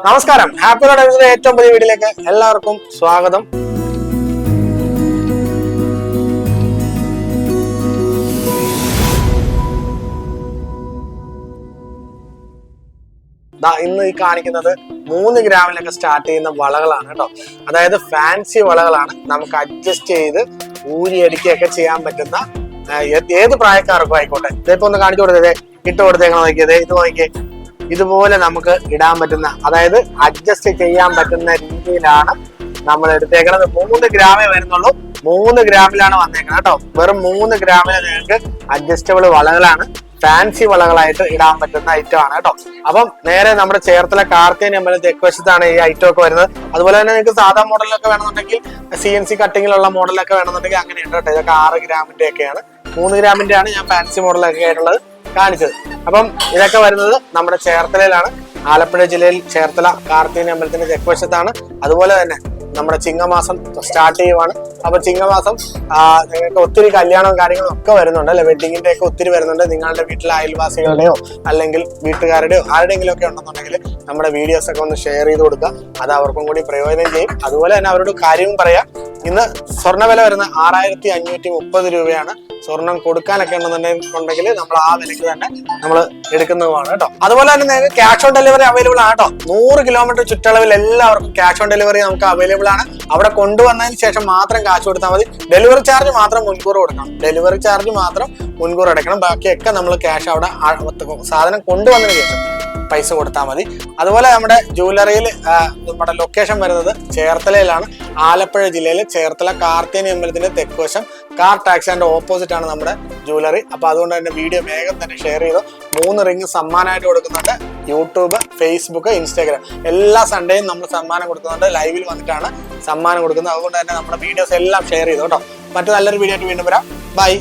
നമസ്കാരം. Happy road ഏറ്റവും പുതിയ വീട്ടിലേക്ക് എല്ലാവർക്കും സ്വാഗതം. ഇന്ന് ഈ കാണിക്കുന്നത് മൂന്ന് ഗ്രാമിലൊക്കെ സ്റ്റാർട്ട് ചെയ്യുന്ന വളകളാണ് കേട്ടോ. അതായത് ഫാൻസി വളകളാണ്. നമുക്ക് അഡ്ജസ്റ്റ് ചെയ്ത് ഊരിയടിക്കുകയൊക്കെ ചെയ്യാൻ പറ്റുന്ന ഏത് പ്രായക്കാർക്കും ആയിക്കോട്ടെ. ഇതിപ്പോ ഒന്ന് കാണിച്ചു കൊടുത്തത് ഇട്ട് കൊടുത്തേക്കണം നോക്കിയതേ ഇത് നോക്കിയേ. ഇതുപോലെ നമുക്ക് ഇടാൻ പറ്റുന്ന അതായത് അഡ്ജസ്റ്റ് ചെയ്യാൻ പറ്റുന്ന രീതിയിലാണ് നമ്മൾ എടുത്തേക്കുന്നത്. മൂന്ന് ഗ്രാമേ വരുന്നുള്ളൂ. മൂന്ന് ഗ്രാമിലാണ് വന്നേക്കുന്നത് കേട്ടോ. വെറും മൂന്ന് ഗ്രാമിൽ നിങ്ങൾക്ക് അഡ്ജസ്റ്റബിൾ വളകളാണ് ഫാൻസി വളകളായിട്ട് ഇടാൻ പറ്റുന്ന ഐറ്റം ആണ് കേട്ടോ. അപ്പം നേരെ നമ്മുടെ ചേർത്തല കാർത്തേനി അമ്പലം തെക്കുവശത്താണ് ഈ ഐറ്റം ഒക്കെ വരുന്നത്. അതുപോലെ തന്നെ നിങ്ങൾക്ക് സാധാ മോഡലൊക്കെ വേണമെന്നുണ്ടെങ്കിൽ സി എൻ സി കട്ടിങ്ങിലുള്ള മോഡലൊക്കെ വേണമെന്നുണ്ടെങ്കിൽ അങ്ങനെയുണ്ട് കേട്ടോ. ഇതൊക്കെ ആറ് ഗ്രാമിന്റെ ഒക്കെയാണ് മൂന്ന് ഗ്രാമിന്റെ ആണ് ഞാൻ ഫാൻസി മോഡലൊക്കെ ആയിട്ടുള്ളത്. കാണിച്ചത്. അപ്പം ഇതൊക്കെ വരുന്നത് നമ്മുടെ ചേർത്തലയിലാണ്. ആലപ്പുഴ ജില്ലയിൽ ചേർത്തല കാർത്തിക അമ്പലത്തിന്റെ തെക്കുവശത്താണ്. അതുപോലെ തന്നെ നമ്മുടെ ചിങ്ങമാസം സ്റ്റാർട്ട് ചെയ്യുവാണ്. അപ്പൊ ചിങ്ങമാസം നിങ്ങൾക്ക് ഒത്തിരി കല്യാണവും കാര്യങ്ങളും ഒക്കെ വരുന്നുണ്ട് അല്ലെ? വെഡിങ്ങിന്റെ ഒക്കെ ഒത്തിരി വരുന്നുണ്ട്. നിങ്ങളുടെ വീട്ടിലെ അയൽവാസികളുടെയോ അല്ലെങ്കിൽ വീട്ടുകാരുടെയോ ആരുടെയെങ്കിലും ഒക്കെ ഉണ്ടെന്നുണ്ടെങ്കിൽ നമ്മുടെ വീഡിയോസ് ഒക്കെ ഒന്ന് ഷെയർ ചെയ്ത് കൊടുക്കുക. അത് അവർക്കും കൂടി പ്രയോജനം ചെയ്യും. അതുപോലെ തന്നെ അവരോട് കാര്യവും പറയാം. ഇന്ന് സ്വർണ വില വരുന്ന ആറായിരത്തി അഞ്ഞൂറ്റി മുപ്പത് രൂപയാണ്. സ്വർണം കൊടുക്കാനൊക്കെ ഉണ്ടെന്നുണ്ടെങ്കിൽ നമ്മൾ ആ വിലയ്ക്ക് തന്നെ നമ്മൾ എടുക്കുന്നതുമാണ് കേട്ടോ. അതുപോലെ തന്നെ നിങ്ങൾക്ക് ക്യാഷ് ഓൺ ഡെലിവറി അവൈലബിൾ ആണ് കേട്ടോ. നൂറ് കിലോമീറ്റർ ചുറ്റളവിൽ എല്ലാവർക്കും ക്യാഷ് ഓൺ ഡെലിവറി നമുക്ക് അവൈലബിൾ ആണ്. അവിടെ കൊണ്ടുവന്നതിന് ശേഷം മാത്രം കാശ് കൊടുത്താൽ മതി. ഡെലിവറി ചാർജ് മാത്രം മുൻകൂർ കൊടുക്കണം. ഡെലിവറി ചാർജ് മാത്രം മുൻകൂർ അടയ്ക്കണം. ബാക്കിയൊക്കെ നമ്മൾ ക്യാഷ് അവിടെ സാധനം കൊണ്ടുവന്നതിന് ശേഷം. പൈസ കൊടുത്താൽ മതി. അതുപോലെ നമ്മുടെ ജുവലറിയിൽ നമ്മുടെ ലൊക്കേഷൻ വരുന്നത് ചേർത്തലയിലാണ്. ആലപ്പുഴ ജില്ലയിൽ ചേർത്തല കാർത്തേനി അമ്പലത്തിന്റെ തെക്കുവശം. കാർ ടാക്സിന്റെ ഓപ്പോസിറ്റ് ആണ് നമ്മുടെ ജുവലറി അപ്പോൾ അതുകൊണ്ട് തന്നെ വീഡിയോ വേഗം തന്നെ ഷെയർ ചെയ്തു. മൂന്ന് റിങ് സമ്മാനമായിട്ട് കൊടുക്കുന്നുണ്ട് യൂട്യൂബ് ഫേസ്ബുക്ക് ഇൻസ്റ്റാഗ്രാം എല്ലാ സൺഡേയും നമ്മൾ സമ്മാനം കൊടുക്കുന്നുണ്ട്. ലൈവിൽ വന്നിട്ടാണ് സമ്മാനം കൊടുക്കുന്നത്. അതുകൊണ്ട് തന്നെ നമ്മുടെ വീഡിയോസ് എല്ലാം ഷെയർ ചെയ്തു കേട്ടോ. മറ്റു നല്ലൊരു വീഡിയോ ആയിട്ട് വീണ്ടും വരാം. ബൈ